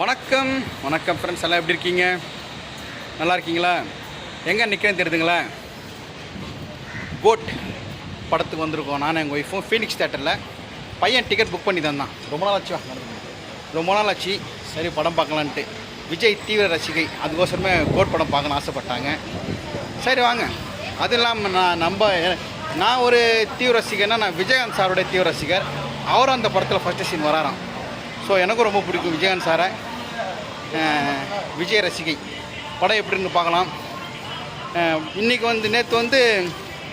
வணக்கம். வணக்கம் ஃப்ரெண்ட்ஸ் எல்லாம் எப்படி இருக்கீங்க? நல்லா இருக்கீங்களா? எங்கே நிற்கிறேன்னு தெரியுதுங்களா கோட் படத்துக்கு வந்திருக்கோம். நானும் எங்கள் ஒய்ஃபும் ஃபீனிக்ஸ் தேட்டரில் பையன் டிக்கெட் புக் பண்ணி தந்தான். ரொம்ப நாள் ஆச்சு ரொம்ப நாள் ஆச்சு. சரி படம் பார்க்கலான்ட்டு. விஜய் தீவிர ரசிகை. அதுக்கோசரமே கோட் படம் பார்க்கணும்னு ஆசைப்பட்டாங்க. சரி வாங்க. அது இல்லாமல் நான் நம்ம நான் ஒரு தீவிர ரசிகர்னா நான் விஜயகாந்த் சாரோடைய தீவிர ரசிகர். அவரும் அந்த படத்தில் ஃபஸ்ட்டு சீன் வராராம். ஸோ எனக்கும் ரொம்ப பிடிக்கும் விஜயகாந்த் சாரை. விஜய் ரசிகை. படம் எப்படின்னு பார்க்கலாம். இன்றைக்கி வந்து நேற்று வந்து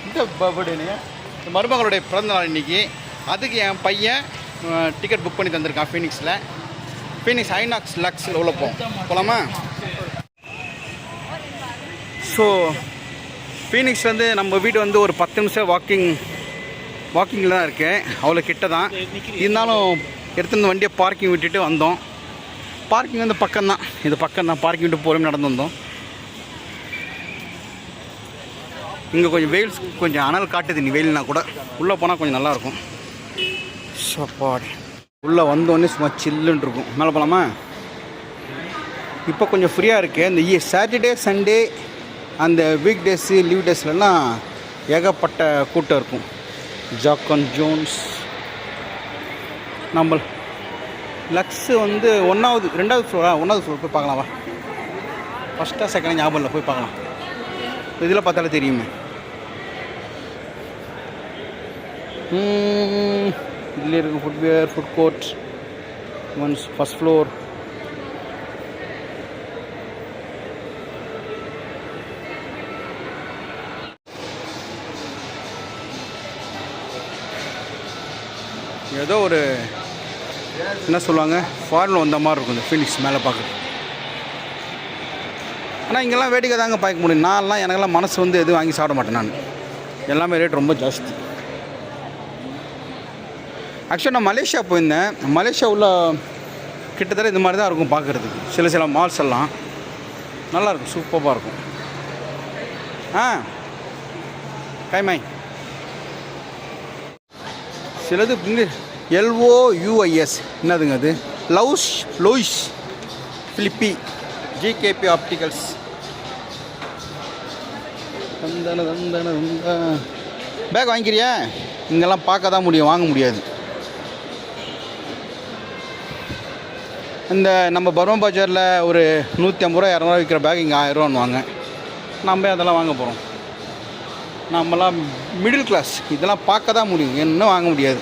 இந்த பர்த்டேனு மருமகளுடைய பிறந்தநாள் இன்னைக்கு. அதுக்கு என் பையன் டிக்கெட் புக் பண்ணி தந்திருக்கான் ஃபீனிக்ஸில் ஃபீனிக்ஸ் ஐநாக்ஸ் லக்ஸில் உள்ள போகும் போகலாமா ஸோ ஃபீனிக்ஸ் வந்து நம்ம வீடு வந்து ஒரு பத்து நிமிஷம் வாக்கிங் வாக்கிங்கில் தான் இருக்குது அவ்வளோ கிட்ட தான் இருந்தாலும் எடுத்துட்டு வந்து வண்டியை பார்க்கிங் விட்டுட்டு வந்தோம். பார்க்கிங் வந்து பக்கம் தான் இது பக்கம் தான் பார்க்கிங் விட்டு போகிறோம் நடந்து வந்தோம். இங்கே கொஞ்சம் வெயில் கொஞ்சம் அனல் காட்டுது. நீ வெயில்னா கூட. உள்ளே போனால் கொஞ்சம் நல்லாயிருக்கும் சாப்பாடு. உள்ளே வந்தோடனே சும்மா சில்லுன்னு இருக்கும். மேலே போகலாமா இப்போ கொஞ்சம் ஃப்ரீயாக இருக்குது இந்த சாட்டர்டே சண்டே அந்த வீக் டேஸு லீவ் டேஸ்லலாம் ஏகப்பட்ட கூட்டம் இருக்கும். ஜாக்கன் ஜோன்ஸ் நம்ம லக்ஸு வந்து ஒன்றாவது ரெண்டாவது ஃப்ளோரா ஒன்றாவது ஃப்ளோர் போய் பார்க்கலாம் ஃபஸ்ட்டாக செகண்ட் ஞாபகம் இல்லை போய் பார்க்கலாம். இதில் பார்த்தாலே தெரியுமே. இதில் இருக்குது footwear food court once first floor ஏதோ ஒரு என்ன சொல்லுவாங்க? ஃபாரினில் வந்த மாதிரி இருக்கும் இந்த ஃபீனிக்ஸ் மேலே பார்க்குறது ஆனால் இங்கெல்லாம் வேடிக்கை தாங்க பார்க்க முடியும். நான்லாம் எனக்கெல்லாம் மனசு வந்து எதுவும் வாங்கி சாப்பிட மாட்டேன் நான். எல்லாமே ரேட் ரொம்ப ஜாஸ்தி. ஆக்சுவலாக நான் மலேசியா போயிருந்தேன். மலேசியா உள்ள கிட்டத்தட்ட இந்த மாதிரி தான் இருக்கும் பார்க்குறதுக்கு. சில சில மால்ஸ் எல்லாம் நல்லாயிருக்கும் சூப்பராக இருக்கும். ஆ. கைமாய் சிலது English L O U I S என்னதுங்க அது? Loves Louis Philippe GKB opticals bag வாங்கிக்கிறியா? இங்கெல்லாம் பார்க்க தான் முடியும் வாங்க முடியாது. இந்த நம்ம பர்மா பஜாரில் ஒரு நூற்றி ஐம்பது ரூபா இரநூறுவா விற்கிற பேக் இங்கே ஆயிரரூவான்னு வாங்க. நம்ம அதெல்லாம் வாங்க போகிறோம் நம்மலாம் மிடில் கிளாஸ் இதெல்லாம் பார்க்க தான் முடியும். என்ன வாங்க முடியாது.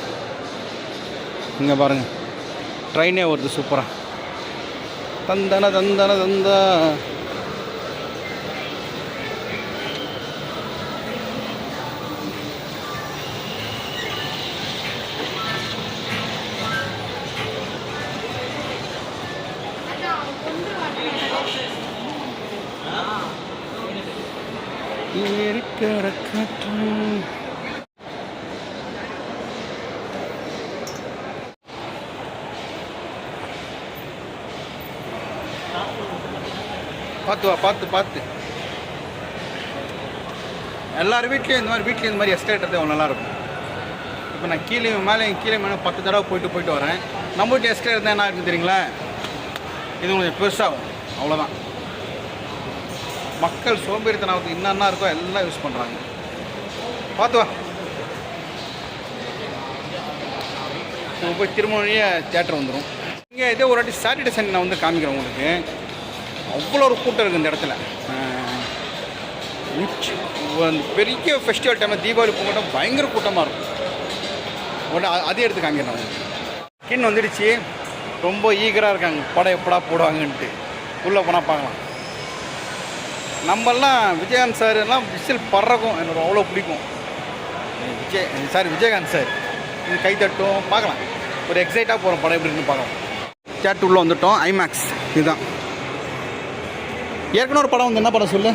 இங்கே பாருங்கள் ட்ரெயினே வருது சூப்பராக தந்தன தந்தன தந்தா. பார்த்து வா பார்த்து பார்த்து. எல்லார் வீட்லேயும் இந்த மாதிரி வீட்லேயும் இந்த மாதிரி எஸ்கலேட்டர் தான் நல்லாயிருக்கும் இப்போ நான் கீழே மேலே கீழே மேலே பத்து தடவை போயிட்டு போயிட்டு வரேன். நம்ம வீட்டு எஸ்கலேட்டர் தான் என்ன இருக்குது தெரியுங்களா? இது கொஞ்சம் பெருசாகும். அவ்வளோதான் மக்கள் சோம்பேறித்தனத்துக்கு என்னென்ன இருக்கோ எல்லாம் யூஸ் பண்ணுறாங்க பார்த்து வா. நம்ம போய் திரும்ப தேட்டர் வந்துடும் இங்கே இதே ஒரு வாட்டி சாட்டர்டே சண்டே நான் வந்து காமிக்கிறேன் உங்களுக்கு. அவ்வளோ ஒரு கூட்டம் இருக்குது இந்த இடத்துல. உச்சி- பெரிய ஃபெஸ்டிவல் டைமில் தீபாவளி பொங்கல் பயங்கர கூட்டமாக இருக்கும். உடனே அதே எடுத்து காமிக்கிறேன் உங்களுக்கு வந்துடுச்சு. ரொம்ப ஈகராக இருக்காங்க. படம் எப்படா போடுவாங்கன்ட்டு. உள்ளே போனால் பார்க்கலாம். நம்மெல்லாம் விஜயகாந்த் சார் எல்லாம் விசில் பறக்கும் எனக்கு அவ்வளோ பிடிக்கும். விஜய் சாரி விஜயகாந்த் சார் இது கை தட்டும். பார்க்கலாம். ஒரு எக்ஸைட்டாக போகிறோம் படம் எப்படி இருக்குன்னு பார்க்கலாம். தேட்டர் உள்ளே வந்துட்டோம். ஐமேக்ஸ் இதுதான். ஏற்கனவே ஒரு படம் வந்து என்ன படம் சொல்லு?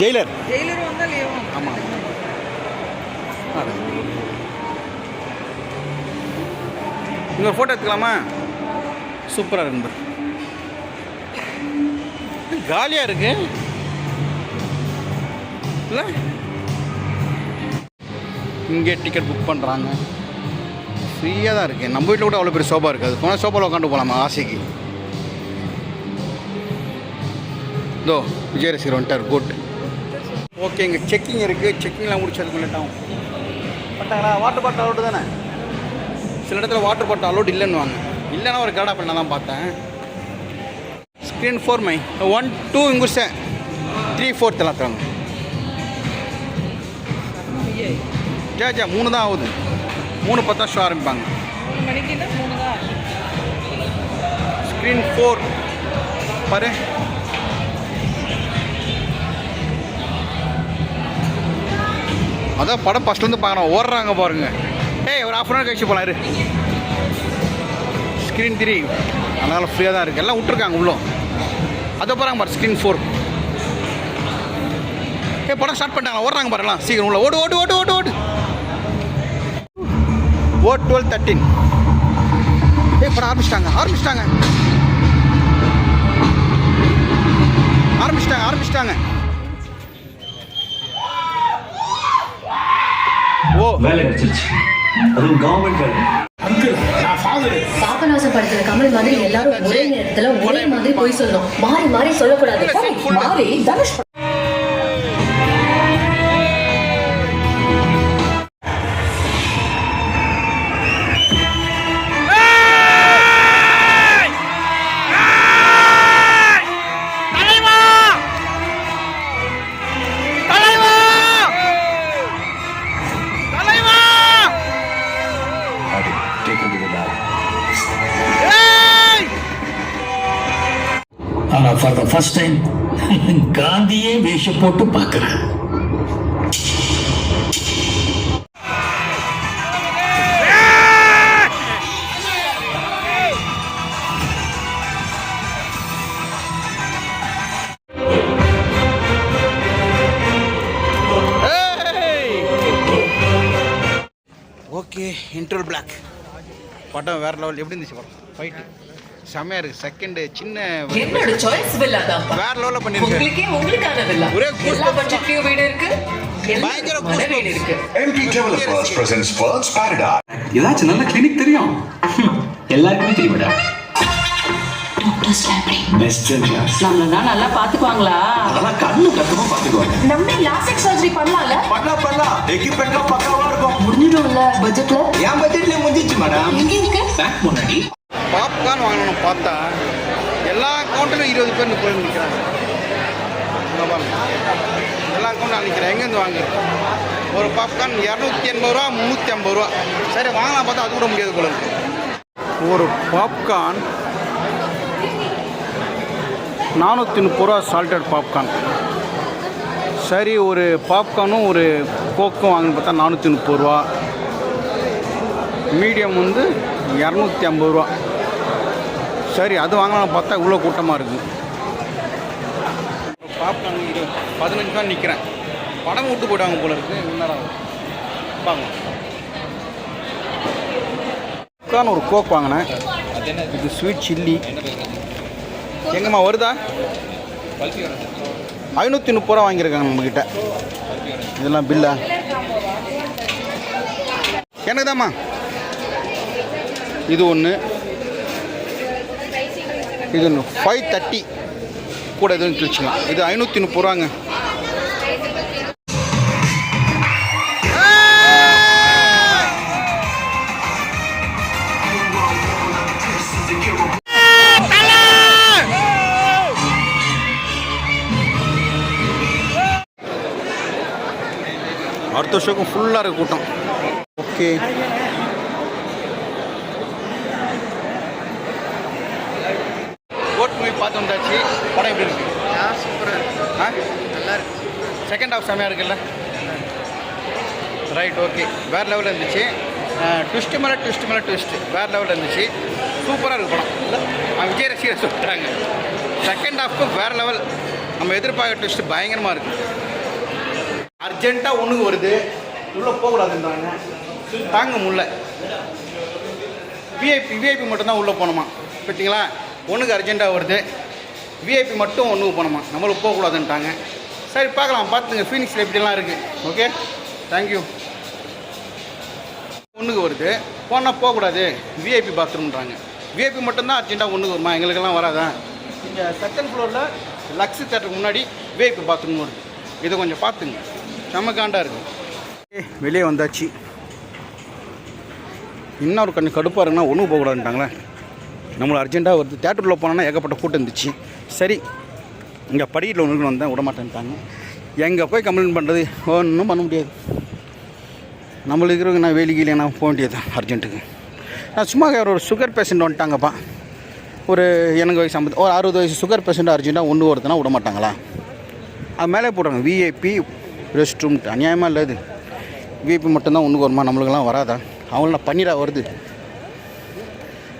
ஜெயிலர். ஜெயிலர் ஆமாம் இங்கே ஃபோட்டோ எடுத்துக்கலாமா? சூப்பராக இருக்கு. காலியாக இருக்கு? இல்லை? இங்கே டிக்கெட் புக் பண்ணுறாங்க ஃப்ரீயாக தான் இருக்குது நம்ம வீட்டில் கூட அவ்வளோ பெரிய சோஃபா இருக்காது. போனால் சோஃபாவில் உட்காந்து போகலாமா ஆசைக்கு? இதோ விஜய் ரசிகர் வந்துட்டார் குட் ஓகேங்க செக்கிங் இருக்குது செக்கிங்லாம் முடிச்சதுக்கு லேட்டாகும் பட்டாங்களா? வாட்டர் பாட்டில் அலோடு தானே? சில இடத்துல வாட்டர் பாட்டில் அலோடு இல்லைன்னு வாங்க இல்லைன்னா ஒரு கடா பண்ண தான் பார்த்தேன். Screen four my one two இங்குச three fourth எல்லாம் தராங்க ஜே ஜா ஜா மூணு தான் ஆகுது. மூணு பத்தா ஷோ ஆரம்பிப்பாங்க. மூணு ஸ்க்ரீன் ஃபோர் பாரு. அதான் படம் ஃபஸ்ட்லேருந்து பார்க்கணும் ஓடுறாங்க பாருங்க. ஏய் ஒரு ஆஃப் அன் ஹவர் கழிச்சு போகலாம் இரு. ஸ்க்ரீன் த்ரீ அதனால் ஃப்ரீயாக தான் இருக்குது எல்லாம் விட்ருக்காங்க உள்ளோ அதை பாருங்க பாரு ஸ்க்ரீன் ஃபோர் ஏ படம் ஸ்டார்ட் பண்ணிட்டாங்க ஓடுறாங்க பாருங்களா சீக்கிரம் உள்ள. ஓடு ஓடு ஓடு ஓடு ஓடு. ஓ டுவெல் தேர்ட்டின் ஏய் படம் ஆரம்பிச்சிட்டாங்க. ஆரம்பிச்சிட்டாங்க. ஆரம்பிச்சிட்டாங்க ஆரம்பிச்சிட்டாங்க. வேலை கிடைச்சிருச்சு. அதுவும் கவர்மெண்ட் வேலை. கமல் மாதிரி எல்லாரும் ஒரே நேரத்துல ஒரே மாதிரி போய் சொல்லணும். மாறி மாறி சொல்லக்கூடாது. மாறி தனுஷ் ஆனால் ஃபார் த ஃபர்ஸ்ட் டைம் காந்தியே வேஷம் போட்டு பார்க்குறேன் ஓகே இன்டர்வல் பிளாக் படம் வேற லெவல் எப்படி இருந்துச்சு படம்? ஃபைட்டு செம்மையாக இருக்குது செகண்டு சின்ன என்னோட சாய்ஸ் வில்லா தான் வேற லெவலில் உங்களுக்கே உங்களுக்கான வில்லா ஒரே எல்லா பட்ஜெட்லயும் வீடு இருக்கு. பயங்கர. வீடு இருக்கு. ஏதாச்சும் நல்ல கிளினிக் தெரியும். எல்லாருக்குமே தெரியுமாடா நல்லா பாத்துக்குவாங்களா? அதெல்லாம் கண்ணு கத்தமா பாத்துக்குவாங்க. நம்ம லாஸ்டிக் சர்ஜரி பண்ணலாம்ல? பண்ணலாம் பண்ணலாம் எக்யூப்மெண்ட்லாம் பக்காவா இருக்கும். முடிஞ்சிடும்ல பட்ஜெட்ல என் பட்ஜெட்ல முடிஞ்சிச்சு மேடம் எங்க இருக்கு? பேங்க் முன்னாடி. பாப்கார்ன் வாங்கணும்னு பார்த்தா எல்லா அக்கௌண்ட்டிலும் இருபது பேர் முப்பது நிற்கிறாங்க எல்லா அக்கௌண்ட்டும் நிற்கிறேன் எங்கேருந்து வாங்க ஒரு பாப்கார்ன் இரநூத்தி எண்பது ரூபா முந்நூற்றி ஐம்பது ரூபா. சரி வாங்கலாம் பார்த்தா அது கூட முடியாது போல ஒரு பாப்கார்ன் நானூற்றி முப்பது ரூபா சால்டட் பாப்கார்ன். சரி ஒரு பாப்கார்னும் ஒரு கோக்கும் வாங்கன்னு பார்த்தா நானூற்றி முப்பது ரூபா. மீடியம் வந்து இரநூத்தி ஐம்பது ரூபா. சரி அது வாங்கலாம் பார்த்தா இவ்வளோ கூட்டமாக இருக்குது பாப்கார்ன் இரு பதினஞ்சு தான் நிற்கிறேன் படம் விட்டு போயிட்டாங்க போல இருக்கு. என்னடா பாங்க ஒரு கோக் வாங்கினேன். இது ஸ்வீட் சில்லி எங்கம்மா வருதா? ஐநூற்றி முப்பது ரூபா வாங்கியிருக்காங்க நம்மக்கிட்ட இதெல்லாம் பில்லா. எனக்கு தாம்மா இது ஒன்று இது ஃபைவ் தேர்ட்டி கூட எதுவும் கிழிச்சிக்கலாம். இது ஐநூற்றி முப்பது ரூபாங்க. அடுத்த ஷோக்கும் ஃபுல்லாக இருக்குது கூட்டம். ஓகே கோட் மூவி பார்த்து வந்தாச்சு. படம் எப்படி இருக்கு? சூப்பராக இருக்கு. ஆ? நல்லா இருக்கு செகண்ட் ஹாஃப் செம்மையாக இருக்குல்ல? ரைட் ஓகே வேறு லெவலில் இருந்துச்சு. ட்விஸ்ட்டு மேலே ட்விஸ்ட் மேலே ட்விஸ்ட் வேறு லெவலில் இருந்துச்சு. சூப்பராக இருக்கு படம். விஜய் ரசிகர் சொல்லிட்டாங்க. செகண்ட் ஹாஃப்க்கு வேறு லெவல் நம்ம எதிர்பார்க்க ட்விஸ்ட் பயங்கரமாக இருக்குது அர்ஜென்ட்டாக ஒன்றுக்கு வருது. உள்ளே போகக்கூடாதுன்றாங்க. தாங்க முடியல. விஐபி விஐபி மட்டும்தான் உள்ளே போகணுமா? பார்த்தீங்களா ஒன்றுக்கு அர்ஜென்ட்டாக வருது. விஐபி மட்டும் ஒன்றுக்கு போகணுமா நம்மளுக்கு போகக்கூடாதுன்ட்டாங்க. சரி பார்க்கலாம். பார்த்துங்க. ஃபீனிக்ஸில் எப்படிலாம் இருக்குது ஓகே தேங்க்யூ ஒன்றுக்கு வருது. போனால் போகக்கூடாது. விஐபி பாத்ரூம்ன்றாங்க விஐபி மட்டும்தான் அர்ஜென்ட்டாக ஒன்றுக்கு வருமா? எங்களுக்கெல்லாம் வராதா? இங்கே செகண்ட் ஃப்ளோரில் லக்ஸு தேட்டருக்கு முன்னாடி விஐபி பாத்ரூம் வருது. இதை கொஞ்சம் பார்த்துங்க. செமக்காண்டாக இருக்குது வெளியே வந்தாச்சு. இன்னொரு கொஞ்சம் கடுப்பாக இருக்குன்னா ஒன்றும் போகக்கூடாதுன்ட்டாங்களே. நம்மளை அர்ஜென்ட்டாக வருது. தேட்டரில் போனோன்னா ஏகப்பட்ட கூட்டம் இருந்துச்சு. சரி இங்கே படிக்கட்டில் ஒன்று வந்தேன் விடமாட்டேன்ட்டாங்க. எங்கே போய் கம்ப்ளைண்ட் பண்ணுறது ஒன்றும் பண்ண முடியாது. நம்மளுக்கு இருக்கிறவங்க நான் வேலிக்கு நான் போக வேண்டியது தான் அர்ஜென்ட்டுக்கு நான் சும்மா ஒரு சுகர் பேஷண்ட் வந்துட்டாங்கப்பா. ஒரு எனக்கு வயசு ஐம்பது ஒரு அறுபது வயசு சுகர் பேஷண்ட் அர்ஜென்ட்டாக ஒன்று ஒருத்தனா விட மாட்டாங்களா அது மேலே போடுறாங்க விஐபி ரெஸ்ட் ரூம் அநியாயமாக இல்லை இது. விஐபி மட்டும்தான் ஒன்றுக்கு வருமா? நம்மளுக்கெல்லாம் வராதா? அவங்களாம் பன்னீரா வருது.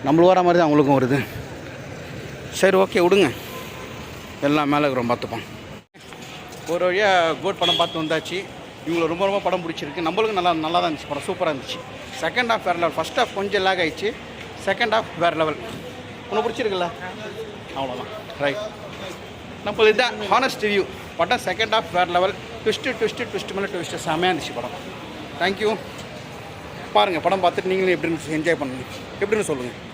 நம்மளுக்கு வர மாதிரி தான் அவங்களுக்கும் வருது. சரி ஓகே விடுங்க. எல்லாம் மேலே இருக்கிறோம் பார்த்துப்போம் ஒரு வழியாக கோட் படம் பார்த்து வந்தாச்சு. இவங்களை ரொம்ப ரொம்ப படம் பிடிச்சிருக்கு. நம்மளுக்கும் நல்லா நல்லா தான் இருந்துச்சு படம். சூப்பராக இருந்துச்சு. செகண்ட் ஹாஃப் வேறு லெவல் ஃபஸ்ட் ஹாஃப் கொஞ்சம் லேக் ஆயிடுச்சு. செகண்ட் ஹாஃப் வேறு லெவல் உனக்கு பிடிச்சிருக்குல்ல? அவ்வளோதான் ரைட் நம்ம இதுதான் ஹானஸ்ட் ரிவ்யூ படம் செகண்ட் ஹாஃப் வேறு லெவல் ட்விஸ்ட்டு ட்விஸ்ட்டு ட்விஸ்ட் மேலே ட்விஸ்ட்டு செமையாக இருந்துச்சு படம். தேங்க்யூ பாருங்கள் படம் பார்த்துட்டு நீங்களும் எப்படின்னு என்ஜாய் பண்ணுங்க. எப்படின்னு சொல்லுங்கள்